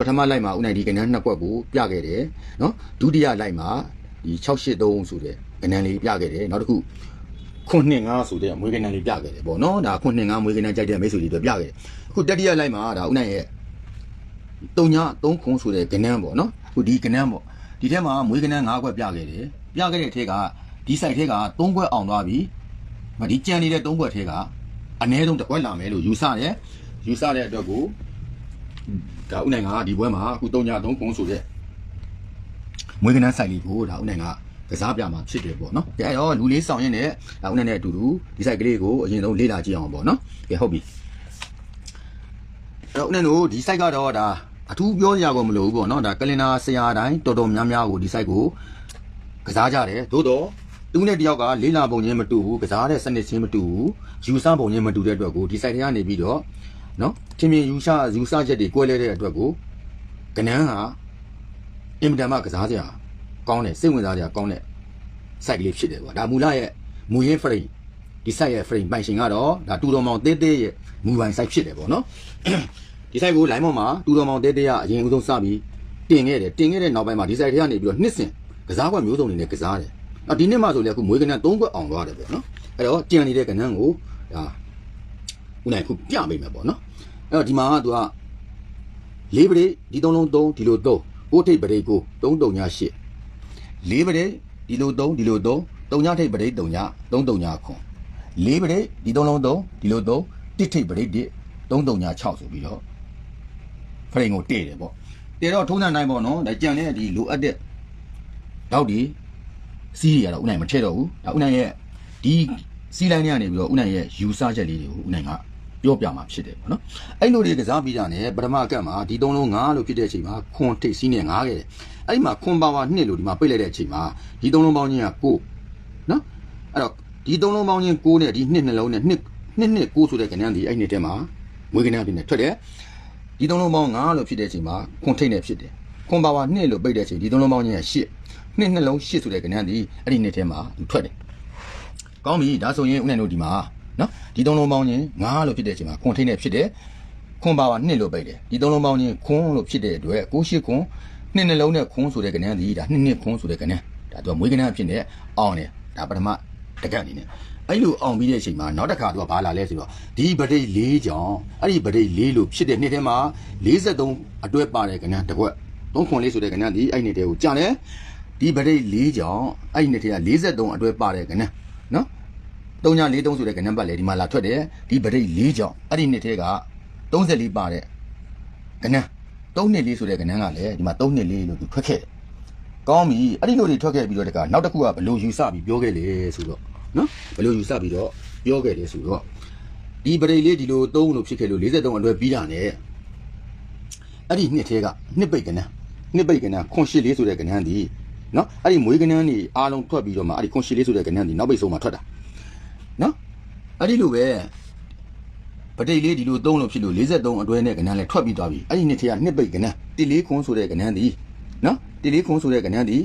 ပထမလိုက်မှာဦးနိုင်ဒီကဏ္ဍနှစ်ကွက်ကိုပြခဲ့တယ်နော်ဒုတိယလိုက်မှာဒီ683ဆိုတဲ့ကဏ္ဍလေးပြခဲ့တယ်နောက်တစ်ခုခွန်းနှစ်ငါဆိုတဲ့မွေးကဏ္ဍလေးပြခဲ့တယ်ပေါ့နော်ဒါခွန်းနှစ်ငါမွေးကဏ္ဍကြိုက်တဲ့မိတ်ဆွေတွေအတွက်ပြခဲ့တယ်အခုတတိယလိုက်မှာဒါဦးနိုင်ရဲ့တုံညာ3ခွန်းဆိုတဲ့ကဏ္ဍပေါ့နော်အခုဒီကဏ္ဍပေါ့ဒီထဲမှာမွေးကဏ္ဍ5ခွက်ပြခဲ့တယ်ပြခဲ့တဲ့ထဲကဒီ site ထဲက3ခွက်အောင်သွားပြီမဒီကြံနေတဲ့3ခွက်ထဲကအနည်းဆုံးတစ်ခွက်လာမယ်လို့ယူဆတယ်ယူဆတဲ့အတွက်ကို ဒါဥနိုင်ကဒီပွဲမှာအခု3ည3ကုန်းဆိုတဲ့မွေးကနန်းဆိုင်လေးကိုဒါဥနိုင်ကကစားပြမှာဖြစ်တယ်ပေါ့နော်။ကဲအဲ့တော့လူလေးဆောင်ရင်လည်းဒါဥနိုင်နဲ့အတူတူဒီဆိုင်ကလေးကိုအရင်ဆုံးလေ့လာကြည့်အောင်ပေါ့နော်။ကဲဟုတ်ပြီ။အဲ့တော့ဥနိုင်တို့ဒီဆိုင်ကတော့ဒါအထူးပြောရကုန်မလို့ဘူးပေါ့နော်။ဒါကလင်နာဆရာတိုင်းတော်တော်များများကိုဒီဆိုင်ကိုကစားကြတယ်။သို့တော့သူနဲ့တယောက်ကလေးလာပုံချင်းမတူဘူးကစားတဲ့စနစ်ချင်းမတူဘူးယူဆပုံချင်းမတူတဲ့အတွက်ကိုဒီဆိုင်ထဲကနေပြီးတော့ နော်ထင်မြင်ယူဆယူဆချက်တွေကွဲလဲတဲ့အတွက်ကိုကနန်းဟာအင်မတန်မှကစားစရာကောင်းတယ်စိတ်ဝင်စားစရာကောင်းတဲ့စိုက်ကလေးဖြစ်တယ်ကွာဒါမူလရဲ့မူရင်း frame ဒီစိုက်ရဲ့ frame ပိုင်ရှင်ကတော့ဒါတူတော်မောင်တဲတဲရဲ့မူပိုင်စိုက်ဖြစ်တယ်ပေါ့နော်ဒီစိုက်ကို line ပေါ်မှာတူတော်မောင်တဲတဲကအရင်ဦးဆုံးစပြီးတင်ခဲ့တယ်တင်ခဲ့တဲ့နောက်ပိုင်းမှာဒီစိုက်ထဲကနေပြီးတော့နှစ်စဉ်ကစားကွက်မျိုးစုံတွေနဲ့ကစားတယ်အော်ဒီနှစ်မှဆိုလေအခုမွေးကနန်း၃ခွက်အောင်သွားတယ်ပေါ့နော်အဲ့တော့ကြံနေတဲ့ကနန်းကိုဒါဦးနိုင်ခုပြမိမယ်ပေါ့နော် အဲ့တော့ဒီမှာကသူကလေးပရိဒီသုံးလုံးသုံးဒီလိုသုံးကိုထိပ်ပရိကိုသုံးတုံညာရှစ်လေးပရိဒီလိုသုံးဒီလိုသုံးတုံညာထိပ်ပရိတုံညာသုံးတုံညာခွန်လေးပရိဒီသုံးလုံးသုံးဒီလိုသုံးတစ်ထိပ်ပရိတစ်သုံးတုံညာ6ဆိုပြီးတော့ဖရိန်ကိုတည့်တယ်ပေါ့တည့်တော့ထုံးစံတိုင်းပေါ့နော်ဒါကြံတဲ့ဒီလိုအပ်တဲ့တော့ဒီစီးရတော့ဥနိုင်မထည့်တော့ဘူးဒါဥနိုင်ရဲ့ဒီစီးလိုင်းထဲကနေပြီးတော့ဥနိုင်ရဲ့ယူဆချက်လေးတွေကိုဥနိုင်က ပြောပြမှာဖြစ်တယ်ပေါ့နော်အဲ့လိုတွေကစားပြီးတာနဲ့ပထမကတ်မှာဒီသုံးလုံး9လို့ဖြစ်တဲ့အချိန်မှာခွန်ထိပ်စီးနဲ့9ခဲ့တယ်အဲ့ဒီမှာခွန်ပါဝါ2လို့ဒီမှာပိတ်လိုက်တဲ့အချိန်မှာဒီသုံးလုံးပေါင်းချင်းက9နော်အဲ့တော့ဒီသုံးလုံးပေါင်းချင်း9နဲ့ဒီ2နှလုံးနဲ့2 2 2 9ဆိုတဲ့ကဏ္ဍဒီအဲ့နှစ်ထဲမှာမွေးကဏ္ဍပြနေထွက်တယ်ဒီသုံးလုံးပေါင်း9လို့ဖြစ်တဲ့အချိန်မှာခွန်ထိပ်နဲ့ဖြစ်တယ်ခွန်ပါဝါ2လို့ပိတ်တဲ့အချိန်ဒီသုံးလုံးပေါင်းချင်းက8နှစ်နှလုံး8ဆိုတဲ့ကဏ္ဍဒီအဲ့ဒီနှစ်ထဲမှာထွက်တယ်ကောင်းပြီဒါဆိုရင်ဦးနိုင်တို့ဒီမှာ နော်ဒီသုံးလုံးပေါင်းချင်း9လို့ဖြစ်တဲ့အချိန်မှာခွန်ထိပ်နဲ့ဖြစ်တယ်ခွန်ပါဝါ2လို့ပိတ်တယ်ဒီသုံးလုံးပေါင်းချင်းခွန်လို့ဖြစ်တဲ့အတွက်9 8ခွန်နှစ်နှလုံးနဲ့ခွန်ဆိုတဲ့ကဏ္ဍဒီဒါနှစ်နှစ်ခွန်ဆိုတဲ့ကဏ္ဍဒါသူကမွေးကဏ္ဍဖြစ်နေအောင်တယ်ဒါပထမတကက်အနေနဲ့အဲ့လိုအောင်ပြီးတဲ့အချိန်မှာနောက်တစ်ခါသူကဘာလာလဲဆိုတော့ဒီပဋိ၄ကြောင့်အဲ့ဒီပဋိ၄လို့ဖြစ်တဲ့နှစ်ထဲမှာ43အတွဲပါတဲ့ကဏ္ဍတစ်ခွက်3ခွန်လေးဆိုတဲ့ကဏ္ဍဒီအဲ့နှစ်ထဲကိုကြာတယ်ဒီပဋိ၄ကြောင့်အဲ့ဒီနှစ်ထဲက43အတွဲပါတဲ့ကဏ္ဍနော် 3943ဆိုတဲ့ကဏ္ဍပတ်လေဒီမှာလာထွက်တယ်ဒီပဋိ၄ကြောင့်အဲ့ဒီနှစ်ထဲက34ပါတဲ့ကဏ္ဍ3နှစ်လေးဆိုတဲ့ကဏ္ဍကလည်းဒီမှာ3နှစ်လေးလို့သူထွက်ခဲ့တယ်ကောင်းပြီအဲ့ဒီလိုတွေထွက်ခဲ့ပြီးတော့တကနောက်တစ်ခုကဘလို့ယူဆပြီးပြောခဲ့လေဆိုတော့နော်ဘလို့ယူဆပြီးတော့ပြောခဲ့တယ်ဆိုတော့ဒီပရိလေးဒီလို3လို့ဖြစ်ခဲ့လို့43အတွဲပြီးတာနဲ့အဲ့ဒီနှစ်ထဲကနှစ်ပိတ်ကဏ္ဍနှစ်ပိတ်ကဏ္ဍခွန်ရှစ်လေးဆိုတဲ့ကဏ္ဍဒီနော်အဲ့ဒီမွေးကဏ္ဍနေအားလုံးထွက်ပြီးတော့မှအဲ့ဒီခွန်ရှစ်လေးဆိုတဲ့ကဏ္ဍဒီနောက်ပိတ်ဆုံးမှာထွက်တာနော် အဲ့ဒီလိုပဲပဋိလေးဒီလို3လို့ဖြစ်လို့43အတွဲနဲ့ကဏ္ဍလည်းထွက်ပြီးသွားပြီအဲ့ဒီနှစ်ထဲကနှစ်ပိတ်ကဏ္ဍတိလေးခွန်ဆိုတဲ့ကဏ္ဍဒီနော်တိလေးခွန်ဆိုတဲ့ကဏ္ဍဒီ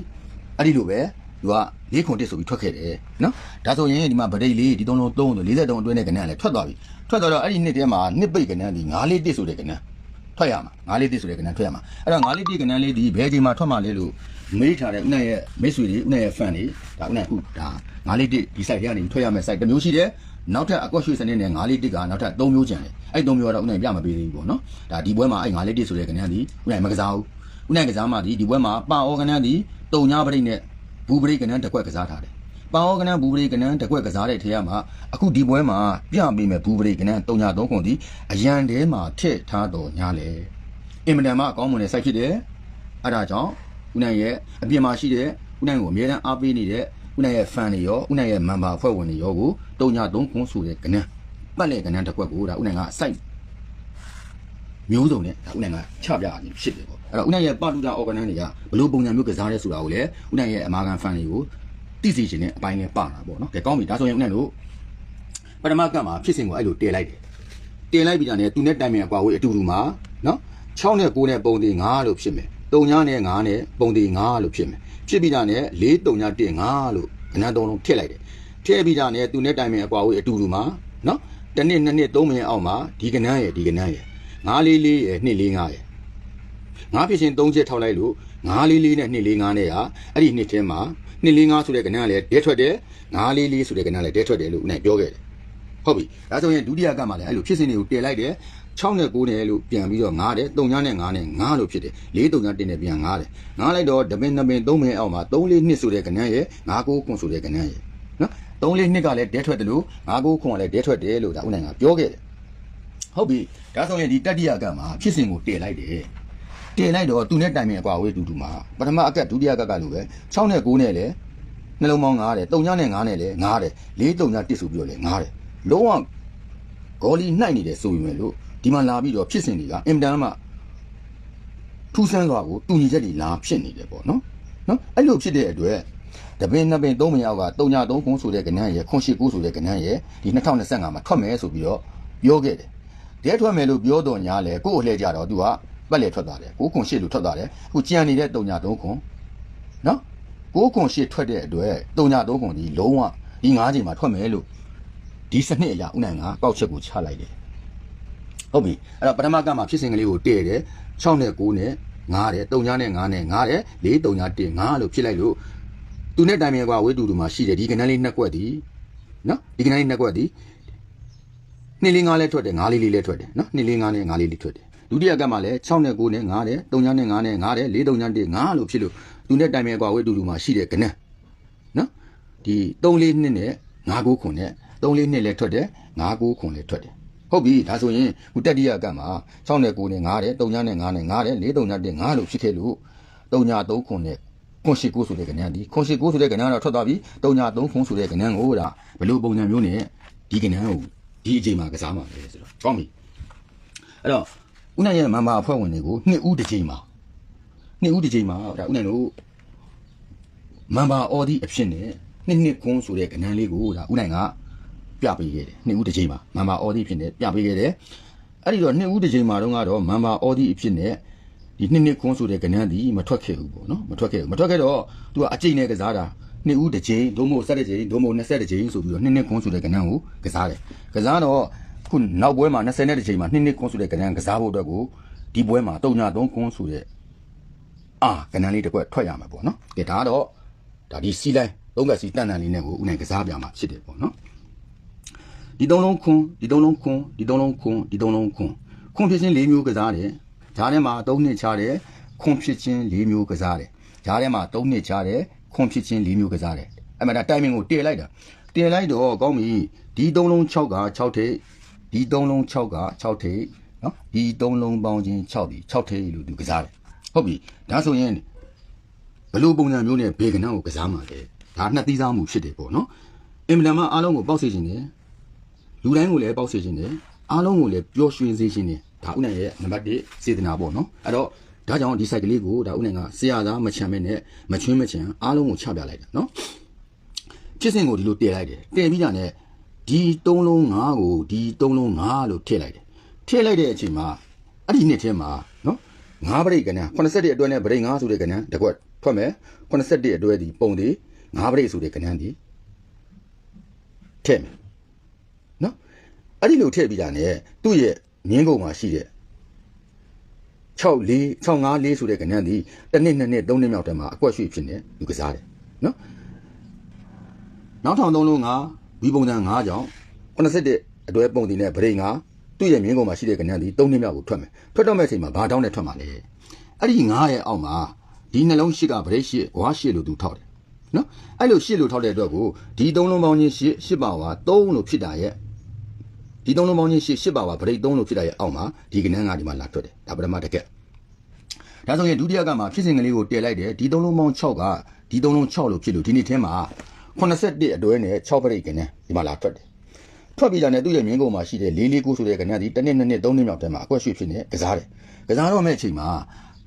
အဲ့ဒီလိုပဲသူကလေးခွန်တစ်ဆိုပြီးထွက်ခဲ့တယ်နော်ဒါဆိုရင်ဒီမှာဗဒိတ်လေးဒီသုံးလုံး3ဆို43အတွင်းနဲ့ကဏ္ဍလည်းထွက်သွားပြီထွက်သွားတော့အဲ့ဒီနှစ်ထဲမှာနှစ်ပိတ်ကဏ္ဍဒီ9လေးတစ်ဆိုတဲ့ကဏ္ဍထွက်ရမှာ9လေးတစ်ဆိုတဲ့ကဏ္ဍထွက်ရမှာအဲ့တော့9လေးတစ်ကဏ္ဍလေးဒီဘယ်အချိန်မှာထွက်မှာလဲလို့မေးထားတဲ့ဥနဲ့ရဲ့မိတ်ဆွေတွေဥနဲ့ရဲ့ fan တွေဒါဥနဲ့အခုဒါ9လေးတစ်ဒီ site ထဲကနေထွက်ရမယ့် site တစ်မျိုးရှိတယ် နောက်ထပ်အကွက်ရွှေစနစ်နဲ့9လေးတစ်ကနောက်ထပ်3မျိုးကျန်တယ်အဲ့3မျိုးကတော့ဥနဲ့ပြမပေးသေးဘူးပေါ့နော်ဒါဒီပွဲမှာအဲ့9လေးတစ်ဆိုတဲ့ကဏ္ဍဒီဥနဲ့မကစားဘူးဥနဲ့ကစားမှဒီဒီပွဲမှာပါအောကဏ္ဍဒီတုံညာပရိတ်နဲ့ဘူပရိတ်ကဏ္ဍတစ်ခွက်ကစားထားတယ်ပါအောကဏ္ဍဘူပရိတ်ကဏ္ဍတစ်ခွက်ကစားတဲ့ထဲမှာအခုဒီပွဲမှာပြပေးမယ်ဘူပရိတ်ကဏ္ဍတုံညာ3ခွန်ဒီအရန်ထဲမှာထည့်ထားတော်ညာလေအင်မတန်မှအကောင်းမွန်တဲ့ site ဖြစ်တယ်အဲ့ဒါကြောင့်ဥနိုင်ရဲ့အပြင်မှာရှိတဲ့ဥနိုင်ကိုအများအားအားပေးနေတဲ့ ဥနိုင်ရဲ့ fan တွေရောဥနိုင်ရဲ့ member ဖွဲ့ဝင်တွေရောကိုတုံညာ3ခွန်ဆိုတဲ့ကဏ္ဍပတ်လေကဏ္ဍတစ်ခွက်ကိုဒါဥနိုင်က site မျိုးစုံနဲ့ဒါဥနိုင်ကချပြရခြင်းဖြစ်တယ်ပေါ့အဲ့တော့ဥနိုင်ရဲ့ပလူတာ organ တွေကဘလို့ပုံစံမျိုးကစားရဲဆိုတာကိုလည်းဥနိုင်ရဲ့အမာခံ fan တွေကိုသိစေခြင်းနဲ့အပိုင်းနဲ့ပါတာပေါ့နော်ကဲကောင်းပြီဒါဆိုရင်ဥနိုင်တို့ပထမကတ်မှာဖြစ်စဉ်ကိုအဲ့လိုတည်လိုက်တယ်တည်လိုက်ပြီးတာနဲ့သူနဲ့တိုင်ပင်အကွာဝေးအတူတူမှာနော်6နဲ့9နဲ့ပုံသေး9လို့ဖြစ်မယ်3ညနဲ့9နဲ့ပုံသေး9လို့ဖြစ်မယ် ဖြစ်ပြီးတာနဲ့4 3ည1 5လို့ခဏသုံးလုံးထည့်လိုက်တယ်ထည့်ပြီးတာနဲ့သူနဲ့တိုင်ပင်အကွာဝေးအတူတူမှာနော်တစ်နှစ်နှစ်နှစ်သုံးမိနစ်အောက်မှာဒီကနန်းရယ်ဒီကနန်းရယ်9လေးလေးရယ်2လေး5ရယ်ငါးဖြစ်ချင်း၃ချက်ထောက်လိုက်လို့ငါးလေးလေးနဲ့နှစ်လေးငါးနဲ့ဟာအဲ့ဒီနှစ်ထဲမှာနှစ်လေးငါးဆိုတဲ့ကဏ္ဍကလည်းဒဲထွက်တယ်ငါးလေးလေးဆိုတဲ့ကဏ္ဍလည်းဒဲထွက်တယ်လို့ဦးနိုင်ပြောခဲ့တယ်ဟုတ်ပြီဒါဆိုရင်ဒုတိယကမှလည်းအဲ့လိုဖြစ်စဉ်တွေကိုတည်လိုက်တယ် 6နဲ့9နဲ့လို့ပြန်ပြီးတော့9တယ်3ညနဲ့9နဲ့9လို့ဖြစ်တယ်4 3ည1နဲ့ပြန်9တယ်9လိုက်တော့တပင်2ပင်3ပင်အောက်မှာ3လေး2ဆိုတဲ့ကဏ္ဍရဲ့9 9ခွန်ဆိုတဲ့ကဏ္ဍရဲ့နော်3လေး2ကလည်းဒဲထွက်တယ်လို့9 9ခွန်ကလည်းဒဲထွက်တယ်လို့ဒါဦးနိုင်ကပြောခဲ့တယ်ဟုတ်ပြီဒါဆိုရင်ဒီတတိယကမှာဖြစ်စဉ်ကိုတည်လိုက်တယ်တည်လိုက်တော့သူနဲ့တိုင်ပင်အကွာဝေးတူတူမှာပထမအကဒုတိယကကလို့ပဲ6နဲ့9နဲ့လည်းနှလုံးပေါင်း9တယ်3ညနဲ့9နဲ့လည်း9တယ်4 3ည1ဆိုပြီးတော့လည်း9တယ်လုံးဝဂေါ်လီနှိုက်နေတယ်ဆိုရင်လည်းလို့ ဒီမှာလာပြီးတော့ဖြစ်စဉ်တွေကအင်တန်မှထူးဆန်းစွာကိုတူညီချက်တွေလာဖြစ်နေတယ်ပေါ့နော်နော်အဲ့လိုဖြစ်တဲ့အတွက်တပင်းနှစ်ပင်သုံးပင်ရောက်က3ည3ခုဆိုတဲ့ကဏ္ဍရဲ့ခွန်ရှိ9ဆိုတဲ့ကဏ္ဍရဲ့ဒီ2025မှာထွက်မယ်ဆိုပြီးတော့ပြောခဲ့တယ်တဲထွက်မယ်လို့ပြောတော့ညာလေကို့အလှည့်ကြတော့သူကပတ်လေထွက်သွားတယ်ကိုခွန်ရှိလို့ထွက်သွားတယ်အခုကြံနေတဲ့3ည3ခွန်နော်ကိုခွန်ရှိထွက်တဲ့အတွက်3ည3ခွန်ဒီလုံးဝဒီ9ချိန်မှာထွက်မယ်လို့ဒီစနစ်အရာဥနိုင်ကကောက်ချက်ကိုချလိုက်တယ် ဟုတ်ပြီအဲ့တော့ပထမကမှဖြစ်စဉ်ကလေးကိုတည့်တယ်6နဲ့9နဲ့9တယ်3ညနဲ့9နဲ့9တယ်4 3ည1 9လို့ဖြစ်လိုက်လို့သူနဲ့တိုင်ပင်ကွာဝေးတူတူမှာရှိတယ်ဒီကဏ္ဍလေးနှစ်ကွက်ဒီနော်ဒီကဏ္ဍလေးနှစ်ကွက်ဒီနှစ်လေး9လဲထွက်တယ်9လေးလေးလဲထွက်တယ်နော်နှစ်လေး9နဲ့9လေးလေးထွက်တယ်ဒုတိယကမှလည်း6နဲ့9နဲ့9တယ်3ညနဲ့9နဲ့9တယ်4 3ည1 9လို့ဖြစ်လို့သူနဲ့တိုင်ပင်ကွာဝေးတူတူမှာရှိတယ်ကဏ္ဍနော်ဒီ3လေးနှစ်နဲ့9 9ခွန်နဲ့3လေးနှစ်လဲထွက်တယ်9 9ခွန်လဲထွက်တယ် ဟုတ်ပြီဒါဆိုရင်ဟိုတက်တိယကမှာ6နဲ့9နဲ့9တယ်3ညနဲ့9နဲ့9တယ်4 3ညတဲ့9လို့ဖြစ်ခဲ့လို့3ည3ခွန်နဲ့ခွန်ရှိ9ဆိုတဲ့ကဏ္ဍဒီခွန်ရှိ9ဆိုတဲ့ကဏ္ဍတော့ထွက်သွားပြီ3ည3ခွန်ဆိုတဲ့ကဏ္ဍကိုဒါဘယ်လိုပုံစံမျိုးနဲ့ဒီကဏ္ဍကိုဒီအချိန်မှာကစားမှာလဲဆိုတော့ကောင်းပြီအဲ့တော့ဦးနိုင်ရဲ့မမအဖွဲ့ဝင်တွေကိုနှစ်ဦးတစ်ချိန်မှာနှစ်ဦးတစ်ချိန်မှာဒါဦးနိုင်တို့မမအော်ဒီအဖြစ်နဲ့နှစ်နှစ်ခွန်ဆိုတဲ့ကဏ္ဍလေးကိုဒါဦးနိုင်က ပြပေးခဲ့တယ်နှစ်ဦးတစ်ချိန်မှာမန်ပါအော်ဒီဖြစ်နေပြပေးခဲ့တယ်အဲ့ဒီတော့နှစ်ဦးတစ်ချိန်မှာတော့ကတော့မန်ပါအော်ဒီအဖြစ်နဲ့ဒီနှစ်နှစ်ခွန်းဆိုတဲ့ကဏ္ဍဒီမထွက်ခဲ့ဘူးပေါ့နော်မထွက်ခဲ့ဘူးမထွက်ခဲ့တော့သူကအကျိတ်နဲ့ကစားတာနှစ်ဦးတစ်ချိန်ဒုံမို့ဆက်တစ်ချိန်ဒုံမို့20တစ်ချိန်ဆိုပြီးတော့နှစ်နှစ်ခွန်းဆိုတဲ့ကဏ္ဍကိုကစားတယ်ကစားတော့ခုနောက်ပွဲမှာ20နဲ့တစ်ချိန်မှာနှစ်နှစ်ခွန်းဆိုတဲ့ကဏ္ဍကစားဖို့အတွက်ကိုဒီပွဲမှာ3ည3ခွန်းဆိုတဲ့အာကဏ္ဍလေးတစ်ခွက်ထွက်ရမှာပေါ့နော်ကဲဒါကတော့ဒါဒီစီလိုက်သုံးကစီတန်တန်လေးနဲ့ကိုဦးနိုင်ကစားပြမှာဖြစ်တယ်ပေါ့နော် ဒီသုံးလုံးခွန်းဒီသုံးလုံးခွန်းဒီသုံးလုံးခွန်းဒီသုံးလုံးခွန်းခွန်းဖြစ်ချင်း၄မျိုးကစားတယ်ဂျားထဲမှာ၃နှစ်ချတယ်ခွန်းဖြစ်ချင်း၄မျိုးကစားတယ်ဂျားထဲမှာ၃နှစ်ချတယ်ခွန်းဖြစ်ချင်း၄မျိုးကစားတယ်အဲ့မှာဒါတိုင်မင်ကိုတည်လိုက်တာတည်လိုက်တော့ကောင်းပြီဒီသုံးလုံး6က6ထိပ်ဒီသုံးလုံး6က6ထိပ်နော်ဒီသုံးလုံးပေါင်းချင်း6ဒီ6ထိပ်လို့သူကစားတယ်ဟုတ်ပြီဒါဆိုရင်ဘယ်လိုပုံစံမျိုးနဲ့ဘေကနန်းကိုကစားမှာလဲဒါနှစ်သီးစားမှုဖြစ်တယ်ပေါ့နော်အင်မတန်မှအားလုံးကိုပေါက်စေခြင်းတယ် လူတိုင်းကိုလည်းပေါက်စေခြင်းတယ်အားလုံးကိုလည်းပျော်ရွှင်စေခြင်းတယ်ဒါဥနိုင်ရဲ့နံပါတ်1စေတနာပေါ့နော်အဲ့တော့ဒါကြောင့်ဒီ site ကလေးကိုဒါဥနိုင်ကဆရာသားမချမ်းမဲနဲ့မချွင်းမချမ်းအားလုံးကိုချပြလိုက်တာနော်ဖြစ်စဉ်ကိုဒီလိုတည်လိုက်တယ်တည်ပြီးတာနဲ့ဒီ၃လုံး၅ကိုဒီ၃လုံး၅လို့ထည့်လိုက်တယ်ထည့်လိုက်တဲ့အချိန်မှာအဲ့ဒီနှစ်ထဲမှာနော်၅ပရိတ်ကဏ္ဍ87အတွဲနဲ့ပရိတ်5ဆိုတဲ့ကဏ္ဍတစ်ခွက်ထွက်မယ်87အတွဲဒီပုံဒီ၅ပရိတ်ဆိုတဲ့ကဏ္ဍဒီထည့်မယ်နော် အဲ့ဒီလိုထည့်ပြီးတာ ਨੇ သူ့ရဲ့ငင်းကုန်မှာရှိတဲ့6 4 6 5 4ဆိုတဲ့ကဏ္ဍဒီတစ်နှစ်နှစ်နှစ်သုံးနှစ်မြောက်တည်းမှာအကွက်ရွှေ့ဖြစ်နေလူကစားတယ်နော်နောက်ထောင်သုံးလုံးကဝီပုံစံ9ကြောင့်87အတွဲပုံတင်နဲ့ဗရိတ်9သူ့ရဲ့ငင်းကုန်မှာရှိတဲ့ကဏ္ဍဒီ3နှစ်မြောက်ကိုထွက်မယ်ထွက်တော့မဲ့အချိန်မှာဘာတောင်းနဲ့ထွက်မှာလဲအဲ့ဒီ9ရဲ့အောက်မှာဒီနှလုံးရှိကဗရိတ်ရှိဝါရှိလို့သူထောက်တယ်နော်အဲ့လိုရှိလို့ထောက်တဲ့အတွက်ကိုဒီသုံးလုံးပေါင်းချင်းရှိရှိပါဝါ3လို့ဖြစ်တာရဲ့ ဒီသုံးလုံးပေါင်းချင်းရှစ်ရှစ်ပါပါဗရိတ်သုံးလို့ဖြစ်တာရဲ့အောက်မှာဒီကနန်းကဒီမှာလာထွက်တယ်ဒါပထမတစ်ကက်ဒါဆိုရင်ဒုတိယကမှာဖြစ်စဉ်ကလေးကိုတည်လိုက်တယ်ဒီသုံးလုံးပေါင်း6ကဒီသုံးလုံး6လို့ဖြစ်လို့ဒီနေ့ထဲမှာ81အတွဲနဲ့6ဗရိတ်ကနန်းဒီမှာလာထွက်တယ်ထွက်ပြီးတာနဲ့သူ့ရဲ့မြင်းကုန်မှာရှိတဲ့၄၄9ဆိုတဲ့ကနန်းဒီတစ်နှစ်နှစ်နှစ်သုံးနှစ်မြောက်ထဲမှာအကွက်ရွှေ့ဖြစ်နေကစားတယ်ကစားတော့မဲ့အချိန်မှာ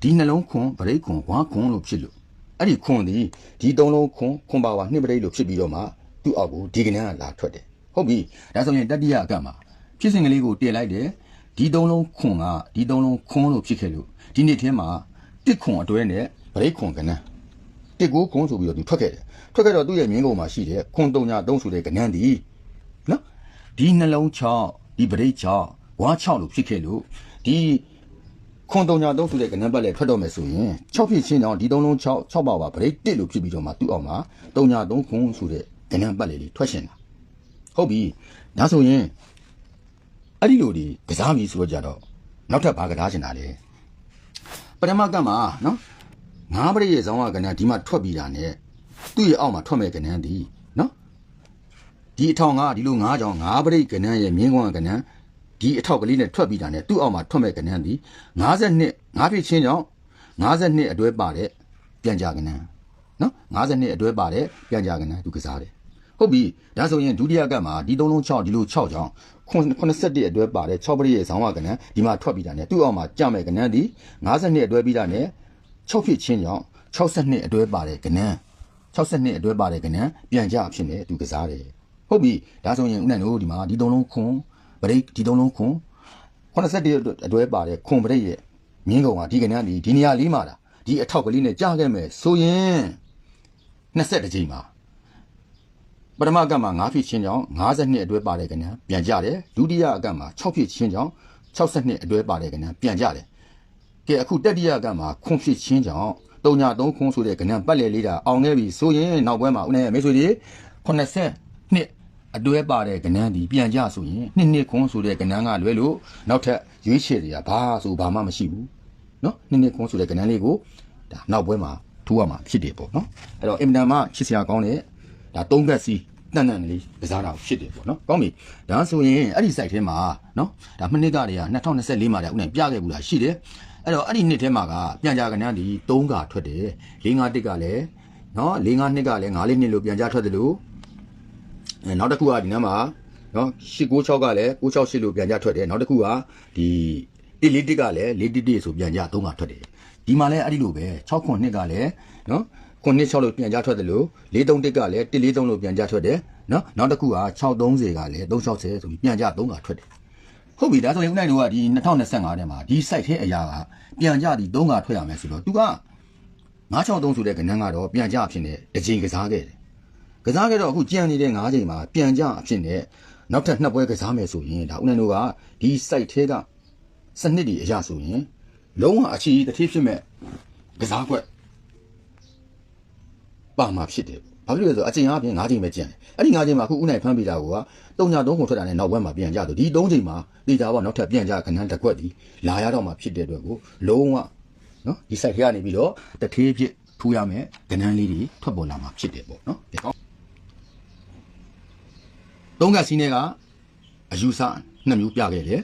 ဒီနှလုံးခွန်ဗရိတ်ခွန်ဝါခွန်လို့ဖြစ်လို့အဲ့ဒီခွန်ဒီဒီသုံးလုံးခွန်ခွန်ပါဝါနှစ်ဗရိတ်လို့ဖြစ်ပြီးတော့မှသူ့အောက်ကိုဒီကနန်းကလာထွက်တယ်ဟုတ်ပြီဒါဆိုရင်တတိယအကမှာ ဖြစ်စဉ်ကလေးကိုတည်လိုက်တယ်ဒီသုံးလုံးခွန်ကဒီသုံးလုံးခွန်းလို့ဖြစ်ခဲ့လို့ဒီနေ့ထဲမှာတစ်ခွန်အတွဲနဲ့ဗရိတ်ခွန်ကနန်းတစ်ကိုခွန်ဆိုပြီးတော့သူထွက်ခဲ့တယ်ထွက်ခဲ့တော့သူ့ရဲ့မြင်းကုန်မှာရှိတဲ့ခွန်တုံညာသုံးဆိုတဲ့ကနန်းဒီနော်ဒီနှလုံး6ဒီဗရိတ်6ဝါ6လို့ဖြစ်ခဲ့လို့ဒီခွန်တုံညာသုံးဆိုတဲ့ကဏ္ဍပတ်လေထွက်တော့မယ်ဆိုရင်6ဖြစ်ချင်းကြောင့်ဒီသုံးလုံး6 6ပါပါဗရိတ်1လို့ဖြစ်ပြီးတော့မှသူ့အောင်မှာတုံညာသုံးခွန်ဆိုတဲ့ကဏ္ဍပတ်လေလေးထွက်ရှင်တာဟုတ်ပြီဒါဆိုရင် အဲ့ဒီလိုဒီကစားပြီဆိုတော့ကြတော့နောက်ထပ်ဘာကစားချင်တာလဲပထမကမှာနော်ငါးပရိရဲ့ဇောင်းကကဏ္ဍဒီမှာထွက်ပြီးတာ ਨੇ သူ့ရဲ့အောက်မှာထွက်မဲ့ကဏ္ဍဒီနော်ဒီအထောင်ကဒီလို၅ကြောင်၅ပရိတ်ကဏ္ဍရဲ့မြင်းကွန်ကဏ္ဍဒီအထောက်ကလေးနဲ့ထွက်ပြီးတာနဲ့သူ့အောက်မှာထွက်မဲ့ကဏ္ဍဒီ52 5ဖြစ်ချင်းကြောင့်52အတွဲပါတဲ့ပြန်ကြကဏ္ဍနော်52အတွဲပါတဲ့ပြန်ကြကဏ္ဍသူကစားတယ် ဟုတ်ပြီဒါဆိုရင်ဒုတိယကပ်မှာဒီ3လုံး6ဒီလို6ကြောင်81အတွဲပါတဲ့6ပရိတ်ရဲ့ဇောင်းဝကဏ္ဍဒီမှာထွက်ပြီးတာနဲ့သူ့အောက်မှာကြမဲ့ကဏ္ဍဒီ52အတွဲပြီးတာနဲ့6ဖြစ်ချင်းကြောင့်62အတွဲပါတဲ့ကဏ္ဍ62အတွဲပါတဲ့ကဏ္ဍပြန်ကြအဖြစ်နဲ့သူကစားတယ်ဟုတ်ပြီဒါဆိုရင်ဦးနိုင်တို့ဒီမှာဒီသုံးလုံးခွန်ဗရိတ်ဒီသုံးလုံးခွန်81အတွဲပါတဲ့ခွန်ဗရိတ်ရဲ့မြင်းကုံကဒီကနန်းဒီဒီနေရာလေးမှာတာဒီအထောက်ကလေးနဲ့ကြားခဲ့မယ်ဆိုရင်20ကြိမ်မှာ ပထမကပ်မှာ9ဖြစ်ချင်းကြောင့်52အတွဲပါတဲ့ကနန်းပြန်ကြတယ်ဒုတိယအကပ်မှာ6ဖြစ်ချင်းကြောင့်62အတွဲပါတဲ့ကနန်းပြန်ကြတယ်ကဲအခုတတိယကပ်မှာခွန်ဖြစ်ချင်းကြောင့်3ည3ခွန်ဆိုတဲ့ကနန်းပတ်လေလေးတာအောင်ခဲ့ပြီဆိုရင်နောက်ပွဲမှာဦးနိုင်ရဲ့မိတ်ဆွေတွေ80နှစ် အတွဲပါတဲ့ကဏ္ဍဒီပြန်ကြဆိုရင်နှစ်နှစ်ခွန်းဆိုတဲ့ကဏ္ဍကလွဲလို့နောက်ထပ်ရွေးချယ်စရာဘာဆိုဘာမှမရှိဘူးเนาะနှစ်နှစ်ခွန်းဆိုတဲ့ကဏ္ဍလေးကိုဒါနောက်ပွဲမှာထိုးရမှာဖြစ်တယ်ပေါ့เนาะအဲ့တော့အင်မတန်မှချစ်စရာကောင်းတဲ့ဒါသုံးဘက်စီ တန်တန်လေးကစားတာဖြစ်တယ်ပေါ့နော်ကောင်းပြီဒါဆိုရင်အဲ့ဒီ site ထဲမှာနော်ဒါမနစ်ကတည်းက2024မှာတည်းဦးနိုင်ပြခဲ့ဘူးလားရှိတယ်အဲ့တော့အဲ့ဒီနှစ်ထဲမှာကပြန်ကြကဏ္ဍဒီ3ကထွက်တယ်4 5 1ကလည်းနော်4 5 2ကလည်း5 4 2လို့ပြန်ကြထွက်တယ်လို့နောက်တစ်ခုကဒီနားမှာနော်896ကလည်း968လို့ပြန်ကြထွက်တယ်နောက်တစ်ခုကဒီ141ကလည်း111ဆိုပြန်ကြ3ကထွက်တယ်ဒီမှာလည်းအဲ့ဒီလိုပဲ692ကလည်းနော် 96လို့ပြန်ကြထွက်တယ်လို့431ကလည်း143လို့ပြန်ကြထွက်တယ်နော်နောက်တစ်ခုက630ကလည်း360ဆိုပြီးပြန်ကြ3ကထွက်တယ်ဟုတ်ပြီဒါဆိုရင်ဦးနိုင်တို့ကဒီ2025ထဲမှာဒီ site ထဲအရာကပြန်ကြဒီ3ကထွက်ရမယ်ဆိုတော့သူက963ဆိုတဲ့ကဏ္ဍကတော့ပြန်ကြအဖြစ်နဲ့တစ်ချိန်ကစားခဲ့တယ်ကစားခဲ့တော့အခုကြံနေတဲ့၅ချိန်မှာပြန်ကြအဖြစ်နဲ့နောက်ထပ်နှစ်ပွဲကစားမယ်ဆိုရင်ဒါဦးနိုင်တို့ကဒီ site ထဲကစနစ်တွေအရာဆိုရင်လုံးဝအချီတစ်ထည်ဖြစ်မဲ့ကစားကွက် ပါမှာဖြစ်တယ်ဘာဖြစ်လို့လဲဆိုတော့အချိန်အပြင်၅ချိန်ပဲကြံတယ်အဲ့ဒီ၅ချိန်မှာအခုဦးနိုင်ဖမ်းပြီးတာကတုံညာသုံးခုထွက်တာနဲ့နောက်ဘက်မှာပြန်ကြတော့ဒီ၃ချိန်မှာလေတာပေါ့နောက်ထပ်ပြန်ကြခဏတစ်ခွက်ဒီလာရတော့မှဖြစ်တဲ့အတွက်ကိုလုံးဝနော်ဒီ site ထဲကနေပြီးတော့တစ်ထည်ဖြစ်ထူရမယ်ကဏ္ဍလေးတွေထွက်ပေါ်လာမှာဖြစ်တယ်ပေါ့နော်ကဲကောင်းသုံးကစီးနေကအယူဆနှစ်မျိုးပြခဲ့တယ်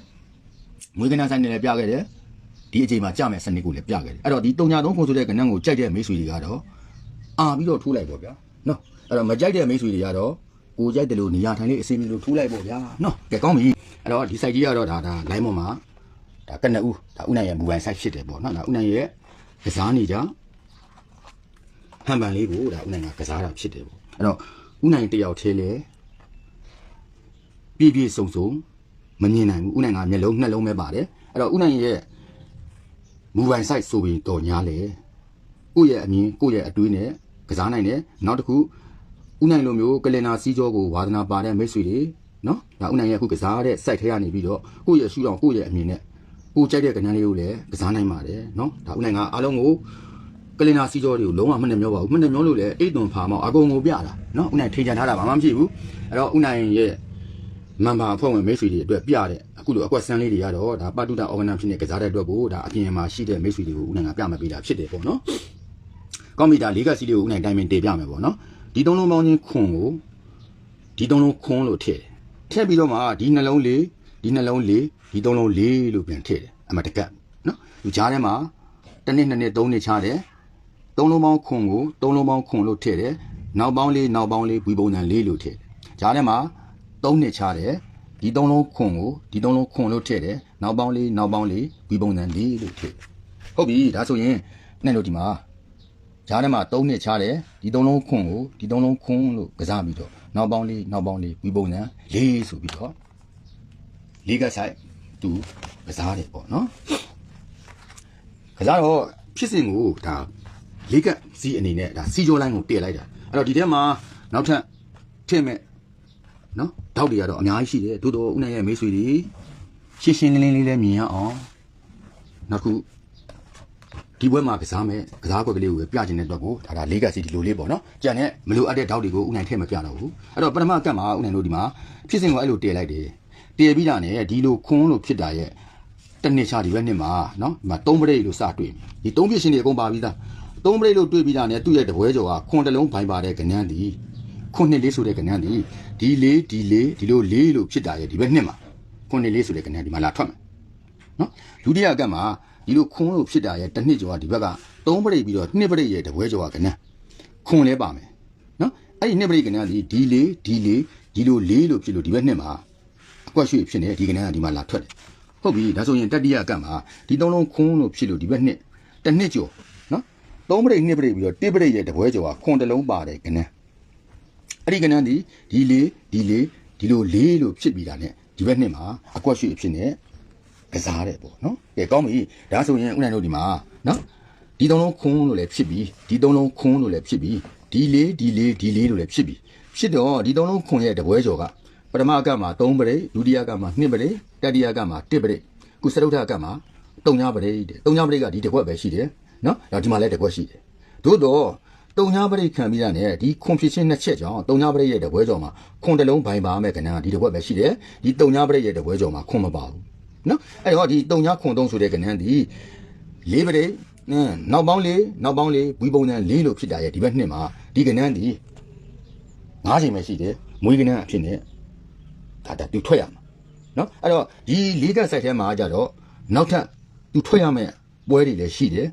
ငွေကနန်းဆိုင်နဲ့လည်းပြခဲ့တယ်ဒီအချိန်မှာကြမယ်စနစ်ကိုလည်းပြခဲ့တယ်အဲ့တော့ဒီတုံညာသုံးခုဆိုတဲ့ကနန်းကိုကြိုက်တဲ့မိတ်ဆွေတွေကတော့ အာပြီးတော့ထိုးလိုက်ပေါ့ဗျာနော်အဲ့တော့မကြိုက်တဲ့မိတ်ဆွေတွေကတော့ကိုကြိုက်တယ်လို့နေရာထိုင်လေးအစီအမီလို့ထိုးလိုက်ပေါ့ဗျာနော်ကဲကောင်းပြီအဲ့တော့ဒီ site ကြီးကတော့ဒါဒါ line ပေါ်မှာဒါကနဦးဒါဥနိုင်ရဲ့ mobile site ဖြစ်တယ်ပေါ့နော်ဒါဥနိုင်ရဲ့ကစားနေကြဟန်ပန်လေးကိုဒါဥနိုင်ကကစားတာဖြစ်တယ်ပေါ့အဲ့တော့ဥနိုင်တယောက်သေးလေပြည့်ပြည့်စုံစုံမမြင်နိုင်ဘူးဥနိုင်ကမျက်လုံးနှက်လုံးပဲပါတယ်အဲ့တော့ဥနိုင်ရဲ့မူပိုင် site ဆိုပြီးတော့ညာလေကိုယ့်ရဲ့အမြင်ကိုယ့်ရဲ့အတွေးနဲ့ ကစားနိုင်တယ်နောက်တစ်ခုဥနိုင်လိုမျိုးကလင်နာစီးကြောကိုဝါသနာပါတဲ့မိတ်ဆွေတွေနော်ဒါဥနိုင်ရဲ့အခုကစားတဲ့ site ထဲကနေပြီးတော့ကိုယ့်ရဲ့ရှူတော်ကိုယ့်ရဲ့အမြင်နဲ့ကိုယ်ကြိုက်တဲ့ကဏ္ဍလေးကိုလည်းကစားနိုင်ပါတယ်နော်ဒါဥနိုင်ကအားလုံးကိုကလင်နာစီးကြောတွေကိုလုံးဝမနှမျောပါဘူးမနှမျောလို့လည်းအိတ်သွန်ဖာမောက်အကုန်ကိုပြတာနော်ဥနိုင်ထိန်ချန်ထားတာဘာမှမဖြစ်ဘူးအဲ့တော့ဥနိုင်ရဲ့မန်ပါအဖွဲ့ဝင်မိတ်ဆွေတွေအတွက်ပြတဲ့အခုလိုအကွက်ဆန်းလေးတွေကတော့ဒါပတုတအော်ဂနမ်ဖြစ်နေကစားတဲ့အတွက်ကိုဒါအပြင်မှာရှိတဲ့မိတ်ဆွေတွေကိုဦးနိုင်ကပြမပေးတာဖြစ်တယ်ပေါ့နော်။ ကောင်းပြီဒါလေးကစီလေးကိုဦးနိုင်တိုင်းပင်တင်ပြမယ်ပေါ့နော်။ဒီသုံးလုံးပေါင်းချင်းခွန်ကိုဒီသုံးလုံးခွန်လို့ထည့်တယ်။ထည့်ပြီးတော့မှဒီနှလုံးလေးဒီနှလုံးလေးဒီသုံးလုံးလေးလို့ပြန်ထည့်တယ်။အမှတကတ်နော်။ဒီကြားထဲမှာတစ်နှစ်နှစ်နှစ်သုံးနှစ်ချတယ်။သုံးလုံးပေါင်းခွန်ကိုသုံးလုံးပေါင်းခွန်လို့ထည့်တယ်။နောက်ပေါင်းလေးနောက်ပေါင်းလေးဝီပုံစံလေးလို့ထည့်တယ်။ကြားထဲမှာသုံးနှစ်ချတယ်ဒီသုံးလုံးခွန်ကိုဒီသုံးလုံးခွန်လို့ထည့်တယ်နောက်ပေါင်းလေးနောက်ပေါင်းလေးဝီပုံစံလေးလို့ထည့်ဟုတ်ပြီဒါဆိုရင်နဲ့လို့ဒီမှာ ဂျားထဲမှာသုံးနှစ်ချတယ်ဒီသုံးလုံးခွန်ကိုဒီသုံးလုံးခွန်လို့ကစားပြီးတော့နောက်ပေါင်းလေးနောက်ပေါင်းလေးဝီပုံစံလေးဆိုပြီးတော့လေးကဆိုင်သူကစားတယ်ပေါ့နော်ကစားတော့ဖြစ်စဉ်ကိုဒါလေးကစီအနေနဲ့ဒါစီကြောလိုင်းကိုတည့်လိုက်တာအဲ့တော့ဒီထဲမှာနောက်ထပ်ထည့်မဲ့နော်တောက်တွေကတော့အများကြီးရှိတယ်တိုးတော့ဦးနိုင်ရဲ့မိတ်ဆွေတွေရှင်းရှင်းလင်းလင်းလေးလည်းမြင်ရအောင်နောက်တစ်ခု ဒီဘွဲမှာကစားမယ်ကစားကွက်ကလေးကိုပဲပြချင်တဲ့အတွက်ကိုဒါဒါလေးကစီဒီလိုလေးပေါ့နော်ကြံတဲ့မလိုအပ်တဲ့ဓာတ်တွေကိုဥနိုင်ထည့်မပြတော့ဘူးအဲ့တော့ပထမကတ်မှာဥနိုင်တို့ဒီမှာဖြစ်စဉ်ကိုအဲ့လိုတည်လိုက်တယ်တည်ပြီးတာနဲ့ဒီလိုခွန်းလို့ဖြစ်တာရဲ့တစ်နှစ်ချဒီဘက်နှစ်မှာနော်ဒီမှာသုံးပရိတ်လို့စတွေ့မယ်ဒီသုံးဖြစ်ရှင်တွေအကုန်ပါပြီးသားသုံးပရိတ်လို့တွေ့ပြီးတာနဲ့သူ့ရဲ့တပွဲကျော်ကခွန်တလုံးဘိုင်ပါတဲ့ကဏ္ဍဒီခွန်နှစ်လေးဆိုတဲ့ကဏ္ဍဒီဒီလေးဒီလေးဒီလိုလေးလို့ဖြစ်တာရဲ့ဒီဘက်နှစ်မှာခွန်နှစ်လေးဆိုတဲ့ကဏ္ဍဒီမှာလာထွက်မယ်နော်ဒုတိယကတ်မှာ ဒီလိုခွန်းလို့ဖြစ်တာရဲ့တစ်နှစ်ကျော်ကဒီဘက်က3ပရိတ်ပြီးတော့နှစ်ပရိတ်ရဲ့တပွဲကျော်ကကနန်းခွန်းလဲပါမယ်နော်အဲ့ဒီနှစ်ပရိတ်ကနန်းဒီဒီလေးဒီလေးဒီလိုလေးလို့ဖြစ်လို့ဒီဘက်နှစ်မှာအကွက်ရွှေ့ဖြစ်နေဒီကနန်းကဒီမှာလာထွက်တယ်ဟုတ်ပြီဒါဆိုရင်တတိယကတ်မှာဒီသုံးလုံးခွန်းလို့ဖြစ်လို့ဒီဘက်နှစ်တစ်နှစ်ကျော်နော်3ပရိတ်နှစ်ပရိတ်ပြီးတော့1ပရိတ်ရဲ့တပွဲကျော်ကခွန်းတစ်လုံးပါတယ်ကနန်းအဲ့ဒီကနန်းဒီဒီလေးဒီလေးဒီလိုလေးလို့ဖြစ်ပြီးတာ ਨੇ ဒီဘက်နှစ်မှာအကွက်ရွှေ့ဖြစ်နေ ကစားတဲ့ပေါ့နော်ကဲကောင်းပြီဒါဆိုရင်ဥနိုင်တို့ဒီမှာနော်ဒီသုံးလုံးခွန်းလို့လည်းဖြစ်ပြီဒီသုံးလုံးခွန်းလို့လည်းဖြစ်ပြီဒီလေးဒီလေးဒီလေးလို့လည်းဖြစ်ပြီဖြစ်တော့ဒီသုံးလုံးခွန်းရဲ့တပွဲကျော်ကပထမအကမှာ3ပရိဒုတိယကမှာ2ပရိတတိယကမှာ1ပရိခုစတုထအကမှာ3ညပရိတဲ့3ညပရိကဒီတစ်ခွက်ပဲရှိတယ်နော်ဒါဒီမှာလည်းတစ်ခွက်ရှိတယ်သို့တော့တုံညာပရိခံပြီးတာနဲ့ဒီခွန်ဖြစ်ချင်းနှစ်ချက်ကြောင့်တုံညာပရိရဲ့တပွဲကျော်မှာခွန်တစ်လုံးဘိုင်ပါမယ်ကဏ္ဍကဒီတစ်ခွက်ပဲရှိတယ်ဒီတုံညာပရိရဲ့တပွဲကျော်မှာခွန်မပါဘူး နော်အဲ့တော့ဒီတုံညာခွန်သုံးဆိုတဲ့ကဏ္ဍဒီလေးပရိနင်းနောက်ပေါင်းလေးနောက်ပေါင်းလေးဝီပုံစံလေးလို့ဖြစ်တာရဲ့ဒီဘက်နှစ်မှာဒီကဏ္ဍဒီငါးချိန်ပဲရှိတယ်မွေးကဏ္ဍအဖြစ်နဲ့ဒါဒါသူထွက်ရမှာနော်အဲ့တော့ဒီလေးကဆက်ထဲမှာကြတော့နောက်ထပ်သူထွက်ရမယ့်ပွဲတွေလည်းရှိတယ်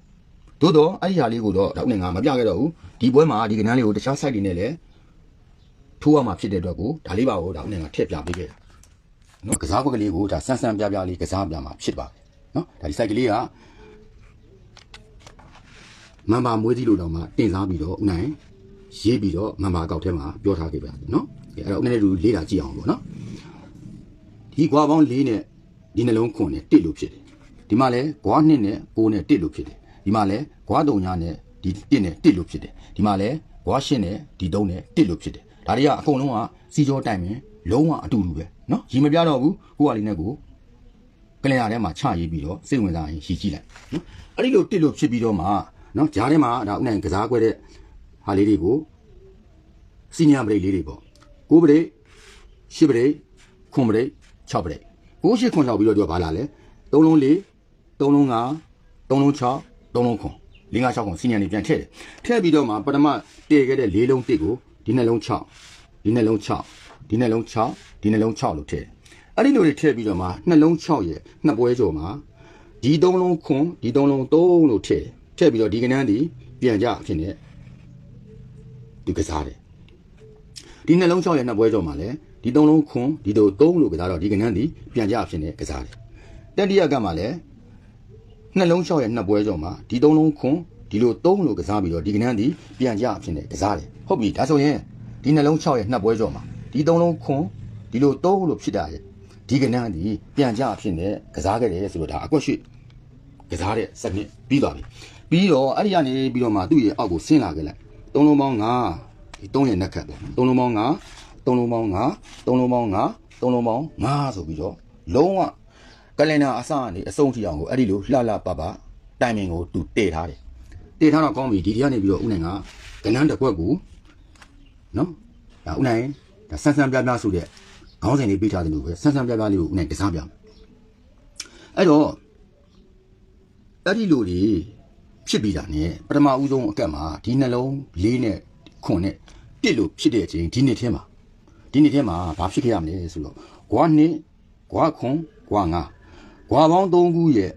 သို့တော့အဲ့ဒီဟာလေးကိုတော့တော့နဲ့ငါမပြခဲ့တော့ဘူးဒီပွဲမှာဒီကဏ္ဍလေးကိုတခြား site တွေနဲ့လည်းထိုးရမှာဖြစ်တဲ့အတွက်ကိုဒါလေးပါကိုတော့နဲ့ငါထည့်ပြပေးခဲ့တာ နော်ကစားကွက်ကလေးကိုဒါဆန်းဆန်းပြပြလေးကစားပြမှာဖြစ်ပါတယ်နော်ဒါဒီ site ကလေးကမန်ပါမွေးသီးလို့တော့မှတင်စားပြီးတော့ဥနိုင်ရေးပြီးတော့မန်ပါအကောက်ထဲမှာပြောထားခဲ့ပါနော်အဲ့တော့ဥနိုင်တို့လေးတာကြည့်အောင်ပေါ့နော်ဒီကွာပေါင်း၄နဲ့ဒီနှလုံးခွန်နဲ့တစ်လို့ဖြစ်တယ်ဒီမှာလဲကွာ2နဲ့6နဲ့တစ်လို့ဖြစ်တယ်ဒီမှာလဲကွာ3ညနဲ့ဒီတစ်နဲ့တစ်လို့ဖြစ်တယ်ဒီမှာလဲကွာ8နဲ့ဒီ3နဲ့တစ်လို့ဖြစ်တယ်ဒါတွေကအကုန်လုံးကစီကြောတိုင်ပင် လုံးဝအတူတူပဲနော်ရီမပြတော့ဘူးကိုကလေးနဲ့ကိုကလျာထဲမှာချရေးပြီးတော့စိတ်ဝင်စားရင်ရီကြည့်လိုက်နော်အဲ့ဒီလိုတစ်လို့ဖြစ်ပြီးတော့မှနော်ဂျားထဲမှာဒါဥနိုင်ကစားခွဲတဲ့ဟာလေးတွေကိုစီနီယာဘရိတ်လေးတွေပေါ့ကိုဘရိတ်ရှစ်ဘရိတ်ခွန်ဘရိတ်6ဘရိတ်ကိုရှစ်ခွန်6ပြီးတော့ပြောဘာလာလဲ3လုံး4 3လုံး5 3လုံး6 3လုံးခွန်5 6ခွန်စီနီယာနေပြန်ထည့်တယ်ထည့်ပြီးတော့မှပထမတည်ခဲ့တဲ့4လုံးတစ်ကိုဒီနှလုံး6ဒီနှလုံး6 ဒီနှလုံး6ဒီနှလုံး6လို့ထည့်တယ်အဲ့ဒီလိုတွေထည့်ပြီးတော့မှနှလုံး6ရဲ့နှစ်ပွဲကျော်မှာဒီ3လုံးခွန်ဒီ3လုံး3လို့ထည့်ထည့်ပြီးတော့ဒီကနန်းဒီပြန်ကြအဖြစ်နဲ့ဒီကစားတယ်ဒီနှလုံး6ရဲ့နှစ်ပွဲကျော်မှာလည်းဒီသုံးလုံးခွန်ဒီတို့3လို့ကစားတော့ဒီကနန်းဒီပြန်ကြအဖြစ်နဲ့ကစားတယ်တတိယကမှာလည်းနှလုံး6ရဲ့နှစ်ပွဲကျော်မှာဒီသုံးလုံးခွန်ဒီလို3လို့ကစားပြီးတော့ဒီကနန်းဒီပြန်ကြအဖြစ်နဲ့ကစားတယ်ဟုတ်ပြီဒါဆိုရင်ဒီနှလုံး6ရဲ့နှစ်ပွဲကျော်မှာ ဒီသုံးလုံးခွန်ဒီလို3လို့ဖြစ်တာရဲ့ဒီကနန်းဒီပြန်ကြအဖြစ်နဲ့ကစားခဲ့တယ်ဆိုတော့ဒါအကွက်ရှိကစားတဲ့စနစ်ပြီးသွားပြီပြီးတော့အဲ့ဒီကနေပြီးတော့မှသူ့ရဲ့အောက်ကိုဆင်းလာခဲ့လိုက်သုံးလုံးပေါင်း9ဒီ3ရဲ့နှက်ခတ်ပေါ့သုံးလုံးပေါင်း9သုံးလုံးပေါင်း9သုံးလုံးပေါင်း9သုံးလုံးပေါင်း9ဆိုပြီးတော့လုံးဝကလင်နာအစကနေအဆုံးထိအောင်ကိုအဲ့ဒီလိုလှလှပပတိုင်မင်ကိုသူတည်ထားတယ်တည်ထားတော့ကောင်းပြီဒီတရားနေပြီးတော့ဥနိုင်ကကနန်းတစ်ခွက်ကိုနော်ဒါဥနိုင်ဒါ ဆန်းဆန်းပြပြဆိုတဲ့ခေါင်းစဉ်လေးပေးထားတယ်လို့ပဲဆန်းဆန်းပြပြလေးကိုဥနိုင်ကစားပြမယ်အဲ့တော့အဲ့ဒီလိုတွေဖြစ်ပြီးတာ ਨੇ ပထမဦးဆုံးအကက်မှာဒီနှလုံးလေးနဲ့ခွန်နဲ့တစ်လို့ဖြစ်တဲ့အချိန်ဒီနှစ်ထဲမှာဒီနှစ်ထဲမှာဘာဖြစ်ခဲ့ရမလဲဆိုတော့ဂွာနှစ်ဂွာခွန်ဂွာငါဂွာပေါင်း၃ခုရဲ့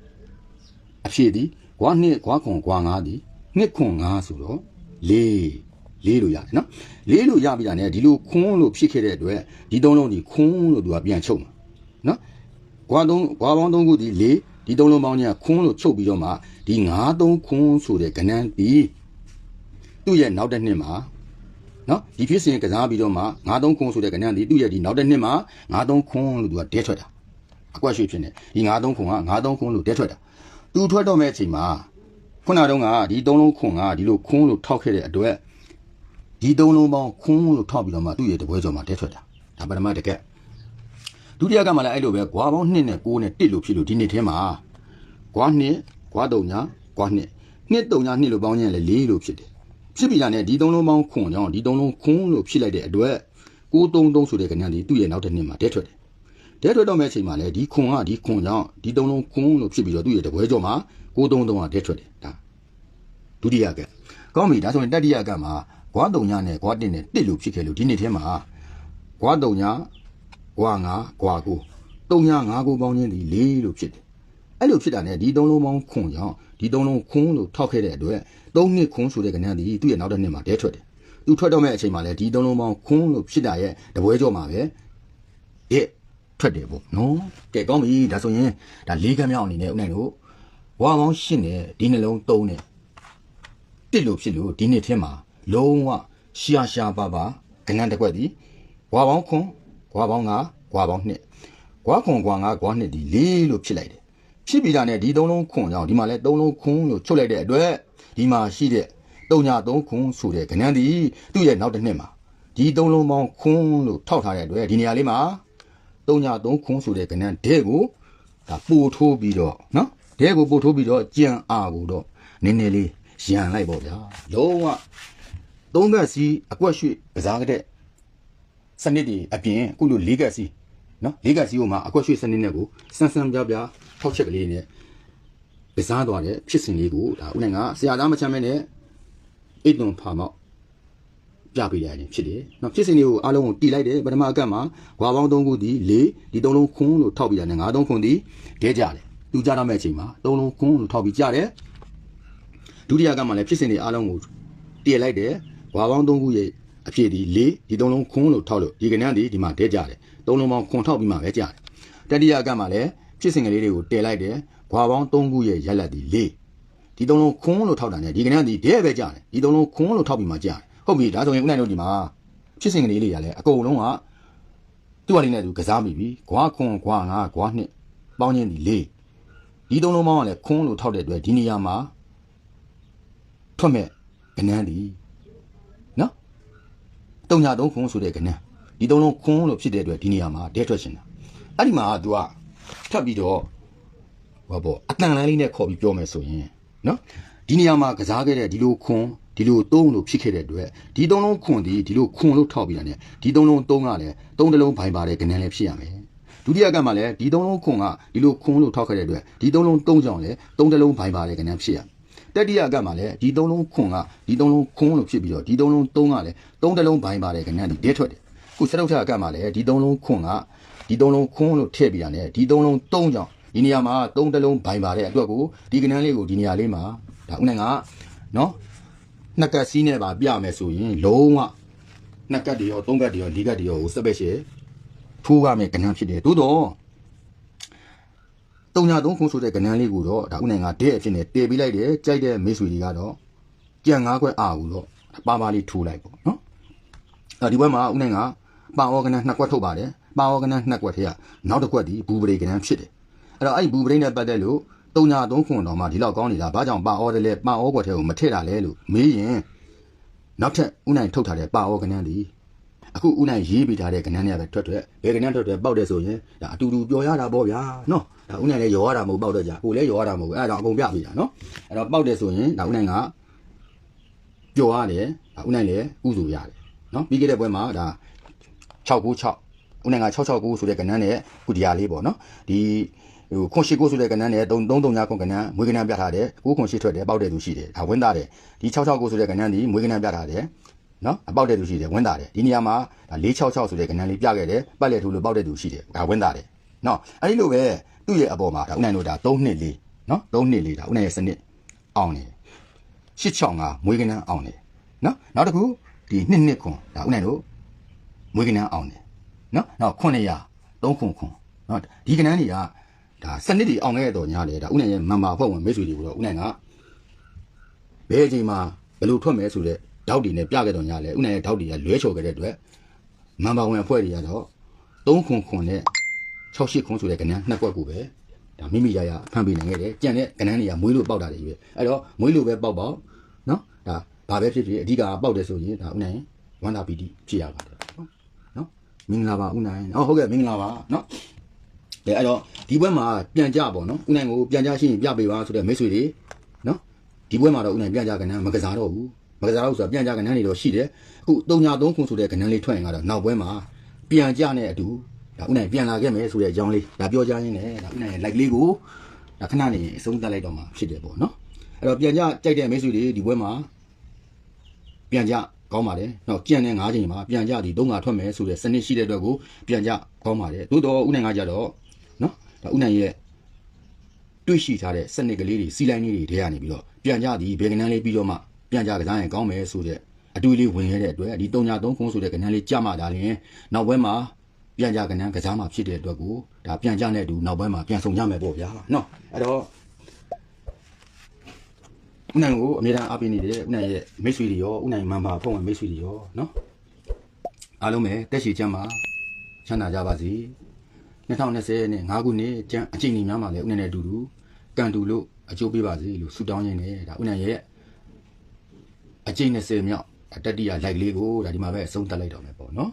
အဖြစ်ဒီဂွာနှစ်ဂွာခွန်ဂွာငါဒီနှစ်ခွန်ငါဆိုတော့လေး လေးလို့ရတယ်နော်လေးလို့ရပြီတာ ਨੇ ဒီလိုခွန်းလို့ဖြစ်ခဲ့တဲ့အတွက်ဒီသုံးလုံးဒီခွန်းလို့သူကပြန်ချုပ်မှာနော်ဂွာသုံးဂွာပေါင်း၃ခုဒီလေးဒီသုံးလုံးပေါင်းကြီးကခွန်းလို့ချုပ်ပြီးတော့မှဒီ၅သုံးခွန်းဆိုတဲ့ကဏ္ဍပြီးသူ့ရဲ့နောက်တစ်နှစ်မှာနော်ဒီဖြစ်စဉ်ကစားပြီးတော့မှငါးသုံးခွန်းဆိုတဲ့ကဏ္ဍဒီသူ့ရဲ့ဒီနောက်တစ်နှစ်မှာငါးသုံးခွန်းလို့သူကဒဲထွက်တာအကွက်ရွှေဖြစ်နေဒီငါးသုံးခွန်းကငါးသုံးခွန်းလို့ဒဲထွက်တာသူထွက်တော့မဲ့အချိန်မှာခုနတုန်းကဒီသုံးလုံးခွန်းကဒီလိုခွန်းလို့ထောက်ခဲ့တဲ့အတွက် ဒီသုံးလုံးပေါင်းခွန်းလို့ထောက်ပြီးတော့မှသူ့ရဲ့တပွဲကျော်မှာဒဲထွက်တာဒါပထမတကက်ဒုတိယကမှလည်းအဲ့လိုပဲဂွာပေါင်း2နဲ့6နဲ့1လို့ဖြစ်လို့ဒီနှစ်ထဲမှာဂွာ2ဂွာ3ညာဂွာ2နှစ်တုံညာနှစ်လို့ပေါင်းခြင်းလည်း၄လို့ဖြစ်တယ်ဖြစ်ပြီလားနဲ့ဒီသုံးလုံးပေါင်းခွန်ကြောင့်ဒီသုံးလုံးခွန်လို့ဖြစ်လိုက်တဲ့အတွက်633ဆိုတဲ့ကဏ္ဍဒီသူ့ရဲ့နောက်တစ်နှစ်မှာတဲထွက်တယ်တဲထွက်တော့မဲ့အချိန်မှာလည်းဒီခွန်ကဒီခွန်ကြောင့်ဒီသုံးလုံးခွန်လို့ဖြစ်ပြီးတော့သူ့ရဲ့တပွဲကြောမှာ633ကတဲထွက်တယ်ဒါဒုတိယကကောင်းပြီဒါဆိုရင်တတိယကမှာ ဂွားတုံညာနဲ့ဂွားတင်နဲ့တစ်လို့ဖြစ်ခဲ့လို့ဒီနှစ်ထဲမှာဂွားတုံညာဂွားငါဂွားကိုတုံညာငါကိုပေါင်းခြင်းဒီ၄လို့ဖြစ်တယ်အဲ့လိုဖြစ်တာ ਨੇ ဒီသုံးလုံးပေါင်းခွန်ကြောင့်ဒီသုံးလုံးခွန်လို့ထောက်ခဲ့တဲ့အတွက်သုံးနှစ်ခွန်ဆိုတဲ့ကဏ္ဍဒီသူ့ရဲ့နောက်တစ်နှစ်မှာတဲထွက်တယ်သူထွက်တော့မဲ့အချိန်မှာလည်းဒီသုံးလုံးပေါင်းခွန်လို့ဖြစ်တာရဲ့တပွဲကြောမှာပဲတဲ့ထွက်တယ်ပေါ့နော်ကဲကောင်းပြီဒါဆိုရင်ဒါလေးကမ်းမြောက်အနေနဲ့ဦးနိုင်တို့ဝါပေါင်းရှင်းတယ်ဒီနှလုံးသုံးတယ်တစ်လို့ဖြစ်လို့ဒီနှစ်ထဲမှာ လုံးဝရှာရှာပါပါကဏ္ဍတစ်ခွက်ဒီဝါပေါင်းခွန်ဝါပေါင်းငါဝါပေါင်းနှစ်ဝါခွန်ကွာငါကွာနှစ်ဒီလေးလို့ဖြစ်လိုက်တယ်ဖြစ်ပြီးတာနဲ့ဒီသုံးလုံးခွန်ကြောင့်ဒီမှာလဲသုံးလုံးခွန်လို့ချုပ်လိုက်တဲ့အတွက်ဒီမှာရှိတဲ့တုံညာသုံးခွန်ဆိုတဲ့ကဏ္ဍဒီသူ့ရဲ့နောက်တစ်နှစ်မှာဒီသုံးလုံးပေါင်းခွန်လို့ထောက်ထားတဲ့အတွက်ဒီနေရာလေးမှာတုံညာသုံးခွန်ဆိုတဲ့ကဏ္ဍဒဲကိုဒါပို့ထိုးပြီးတော့နော်ဒဲကိုပို့ထိုးပြီးတော့ကြံအားကိုတော့နည်းနည်းလေးရန်လိုက်ပေါ့ဗျာလုံးဝ သုံးကက်စီအကွက်ရွှေ့ကစားကြတဲ့စနစ်ဒီအပြင်အခုလိုလေးကက်စီနော်လေးကစီကိုမှအကွက်ရွှေ့စနစ်နဲ့ကိုစမ်းစမ်းပြပြထောက်ချက်ကလေးနဲ့ပစားသွားတဲ့ဖြစ်စဉ်လေးကိုဒါဦးနိုင်ကဆရာသားမချမ်းမဲနဲ့အိတ်သွန်ဖာမောက်ပြပေးလိုက်တယ်ဖြစ်တယ်နော်ဖြစ်စဉ်လေးကိုအားလုံးကိုတီလိုက်တယ်ပထမအကတ်မှာဂွာပေါင်း၃ခုဒီ၄ဒီ၃လုံးခွန်းလို့ထောက်ပြရတယ်၅၃ခွန်းဒီဒဲကြတယ်သူကြတော့မဲ့အချိန်မှာ၃လုံးခွန်းလို့ထောက်ပြီးကြတယ်ဒုတိယကတ်မှာလည်းဖြစ်စဉ်လေးအားလုံးကိုတီလိုက်တယ် ဂွာပေါင်း၃ခုရဲ့အဖြစ်ဒီ၄ဒီ၃လုံးခွန်းလို့ထောက်လို့ဒီကဏ္ဍဒီဒီမှာဒဲကြတယ်သုံးလုံးပေါင်းခွန်ထောက်ပြီးမှပဲကြားတယ်တတိယကမှာလည်းဖြစ်စဉ်ကလေးတွေကိုတည်လိုက်တယ်ခွာပေါင်း၃ခုရဲ့ရက်လက်ဒီ၄ဒီသုံးလုံးခွန်လို့ထောက်တာ ਨੇ ဒီကနေ့ဒီဒဲပဲကြားတယ်ဒီသုံးလုံးခွန်လို့ထောက်ပြီးမှကြားတယ်ဟုတ်ပြီဒါဆိုရင်ဦးနိုင်တို့ဒီမှာဖြစ်စဉ်ကလေးတွေကလည်းအကုန်လုံးကသူ့အလေးနဲ့သူကစားမိပြီခွာခွန်ခွာငါခွာနှစ်ပေါင်းချင်းဒီ၄ဒီသုံးလုံးပေါင်းကလည်းခွန်လို့ထောက်တဲ့အတွက်ဒီနေရာမှာထွက်မဲ့ကနန်းဒီနော် တုံညာသုံးခွန်ဆိုတဲ့ကနန်းဒီသုံးလုံးခွန်းလို့ဖြစ်တဲ့အတွက်ဒီနေရာမှာဒဲထွက်ရှင်တာအဲ့ဒီမှာ तू ကထပ်ပြီးတော့ဟောပေါ့အတန်လိုင်းလေးနဲ့ခေါ်ပြီးပြောမယ်ဆိုရင်နော်ဒီနေရာမှာကစားခဲ့တဲ့ဒီလိုခွန်းဒီလိုသုံးလို့ဖြစ်ခဲ့တဲ့အတွက်ဒီသုံးလုံးခွန်းဒီဒီလိုခွန်းလို့ထောက်ပြီးတာ ਨੇ ဒီသုံးလုံးသုံးကလည်းသုံးတလုံးဘိုင်ပါတဲ့ကဏ္ဍလည်းဖြစ်ရမယ်ဒုတိယကမှလည်းဒီသုံးလုံးခွန်းကဒီလိုခွန်းလို့ထောက်ခဲ့တဲ့အတွက်ဒီသုံးလုံးသုံးကြောင်လည်းသုံးတလုံးဘိုင်ပါတဲ့ကဏ္ဍဖြစ်ရမယ် တတိယကမှလည်းဒီသုံးလုံးခွန်းကဒီသုံးလုံးခွန်းလို့ဖြစ်ပြီးတော့ဒီသုံးလုံးသုံးကလည်းသုံးတလုံးဘိုင်ပါတဲ့ကဏ္ဍဒီဒဲထွက်တယ်ခုစတုထအကတ်မှာလည်းဒီသုံးလုံးခွန်းကဒီသုံးလုံးခွန်းလို့ထည့်ပြတာ ਨੇ ဒီသုံးလုံးသုံးကြောင်ဒီနေရာမှာသုံးတလုံးဘိုင်ပါတဲ့အတွက်ကိုဒီကဏ္ဍလေးကိုဒီနေရာလေးမှာဒါဦးနိုင်ကနော်နှစ်ကတ်စီးနဲ့ပါပြမယ်ဆိုရင်လုံးဝနှစ်ကတ်တည်းရောသုံးကတ်တည်းရောလေးကတ်တည်းရောကိုစက်ပဲ့ရှယ်ထိုးရမယ်ကဏ္ဍဖြစ်တယ်သို့တော့ တုံညာသုံးခွန်းဆိုတဲ့ကဏ္ဍလေးကိုတော့ဒါဦးနိုင်ကတဲ့အဖြစ်နဲ့တည်ပေးလိုက်တယ်ကြိုက်တဲ့မိတ်ဆွေတွေကတော့ကြံငါးခွက်အာကိုတော့ပါပါလေးထိုးလိုက်ပေါ့နော်အဲဒီဘက်မှာဦးနိုင်ကပါအောကနနှစ်ကွက်ထုတ်ပါတယ်ပါအောကနနှစ်ကွက်ထဲကနောက်တစ်ကွက်ဒီဘူပရိကနဖြစ်တယ်အဲ့တော့အဲ့ဒီဘူပရိနဲ့ပတ်သက်လို့တုံညာသုံးခွန်တော်မှာဒီလောက်ကောင်းနေတာဘာကြောင့်ပါအောတယ်လဲပါအောကွက်ထဲကိုမထည့်တာလဲလို့မေးရင်နောက်ထပ်ဦးနိုင်ထုတ်ထားတဲ့ပါအောကနဒီ အခုဦးနိုင်ရေးပေးထားတဲ့ကနန်းတွေကပဲထွက်ထွက်ဘယ်ကနန်းထွက်ထွက်ပေါက်တယ်ဆိုရင်ဒါအတူတူပျော်ရတာပေါ့ဗျာနော်ဒါဦးနိုင်လည်းရောရတာမဟုတ်ပေါက်တော့ကြကိုလည်းရောရတာမဟုတ်အဲ့ဒါတော့အကုန်ပြပေးတာနော်အဲ့တော့ပေါက်တယ်ဆိုရင်ဒါဦးနိုင်ကပျော်ရတယ်ဒါဦးနိုင်လည်းဥစုရတယ်နော်ပြီးခဲ့တဲ့ပွဲမှာဒါ696ဦးနိုင်က669ဆိုတဲ့ကဏ္ဍနဲ့ခုဒီဟာလေးပေါ့နော်ဒီဟိုခွန်ရှိကိုဆိုတဲ့ကဏ္ဍနဲ့3 3 3ညခွန်ကဏ္ဍမွေးကဏ္ဍပြထားတယ်ကိုခွန်ရှိထွက်တယ်ပေါက်တဲ့သူရှိတယ်ဒါဝင်းသားတယ်ဒီ669ဆိုတဲ့ကဏ္ဍဒီမွေးကဏ္ဍပြထားတယ် နော်အပေါက်တဲ့သူရှိတယ်ဝင်းသားတယ်ဒီနေရာမှာဒါ466ဆိုတဲ့ကဏ္ဍလေးပြခဲ့တယ်ပတ်လက်ထူလို့ပေါက်တဲ့သူရှိတယ်ဒါဝင်းသားတယ်နော်အဲ့ဒီလိုပဲသူ့ရဲ့အပေါ်မှာဒါဦးနိုင်တို့ဒါ3နှစ်လေးနော်3နှစ်လေးဒါဦးနိုင်ရဲ့စနစ်အောင်နေ865မွေးကဏ္ဍအောင်နေနော်နောက်တစ်ခုဒီနှစ်နှစ်ခွန်ဒါဦးနိုင်တို့မွေးကနန်းအောင်တယ်နော်နောက်900 3ခွန်ခွန်နော်ဒီကနန်းတွေကဒါစနစ်တွေအောင်ခဲ့တော့ညာလေဒါဦးနိုင်ရဲ့မန်ပါဖွဲ့ဝင်မိတ်ဆွေတွေကိုတော့ဦးနိုင်ကဘယ်အချိန်မှာဘယ်လိုထွက်မယ်ဆိုတဲ့ ဓာတ်တွေနဲ့ပြခဲ့တော့ညာလေဦးနိုင်ရဲ့ဓာတ်တွေကလွဲချော်ခဲ့တဲ့အတွက်မန်ပါဝင်အဖွဲ့တွေကတော့3ခွန်ခွန်နဲ့68ခွန်ဆိုတဲ့ကနန်းနှစ်ကွက်ကိုပဲဒါမိမိရရဖန်ပေးနိုင်ခဲ့တယ်ကြံတဲ့ကနန်းတွေကမွေးလို့ပေါက်တာတွေပဲအဲ့တော့မွေးလို့ပဲပေါက်ပေါက်နော်ဒါဘာပဲဖြစ်ဖြစ်အဓိကပေါက်တယ်ဆိုရင်ဒါဦးနိုင်ဝန္တာပီတိဖြစ်ရပါတယ်နော်မင်္ဂလာပါဦးနိုင်ဟောဟုတ်ကဲ့မင်္ဂလာပါနော်အဲအဲ့တော့ဒီဘက်မှာပြန်ကြပေါ့နော်ဦးနိုင်ကိုပြန်ကြရှိရင်ပြပေးပါဆိုတဲ့မိတ်ဆွေတွေနော်ဒီပွဲမှာတော့ဦးနိုင်ပြန်ကြကဏ္ဍမကစားတော့ဘူး မကစားတော့ဘူးဆိုတာပြန်ကြကဏ္ဍနေတော့ရှိတယ်အခု303ခုဆိုတဲ့ကဏ္ဍလေးထွက်ရင်ကတော့နောက်ပွဲမှာပြန်ကြနဲ့အတူဒါဦးနိုင်ပြန်လာခဲ့မယ်ဆိုတဲ့အကြောင်းလေးဒါပြောကြရင်းနဲ့ဒါဦးနိုင်ရဲ့ like လေးကိုဒါခဏနေအဆုံးသတ်လိုက်တော့မှာဖြစ်တယ်ပေါ့နော်အဲ့တော့ပြန်ကြကြိုက်တဲ့မိတ်ဆွေတွေဒီပွဲမှာပြန်ကြကောင်းပါတယ်။နောက်ကြံတဲ့၅ချိန်မှာပြန်ကြဒီ၃ငါထွက်မယ်ဆိုတဲ့စနစ်ရှိတဲ့အတွက်ကိုပြန်ကြကောင်းပါတယ်။သို့တော့ဦးနိုင်ကကြတော့နော်ဒါဦးနိုင်ရဲ့တွေ့ရှိထားတဲ့စနစ်ကလေးတွေစီလိုင်းလေးတွေထဲကနေပြီးတော့ပြန်ကြသည်ဘေကနန်းလေးပြီးတော့မှ ပြန်ကြကစားရင်ကောင်းမယ်ဆိုတဲ့အတွေ့အလေးဝင်ရတဲ့အတွက်ဒီ303ခုဆိုတဲ့ကနန်းလေးကြမှာဒါလျင်နောက်ဘက်မှာပြန်ကြကနန်းကစားမှာဖြစ်တဲ့အတွက်ကိုဒါပြန်ကြတဲ့အတူနောက်ဘက်မှာပြန်ဆောင်ကြမယ်ပေါ့ဗျာနော်အဲ့တော့ဦးနိုင်ကိုအမြဲတမ်းအားပေးနေတဲ့ဦးနိုင်ရဲ့မိတ်ဆွေတွေရောဦးနိုင်မန်ပါဖုန်းဝင်မိတ်ဆွေတွေရောနော်အားလုံးပဲတက်ရှိချမ်းပါချမ်းသာကြပါစေ2020နဲ့5ခုနှစ်ကျန်းအချိန်ကြီးများမှာလည်းဦးနိုင်နဲ့အတူတူကန်တူလို့အကျိုးပေးပါစေလို့ဆုတောင်းရင်းနဲ့ဒါဦးနိုင်ရဲ့ အချိန်20မြောက်တတိယ like လေးကိုဒါဒီမှာပဲအဆုံးသတ်လိုက်တော့မယ်ပေါ့နော်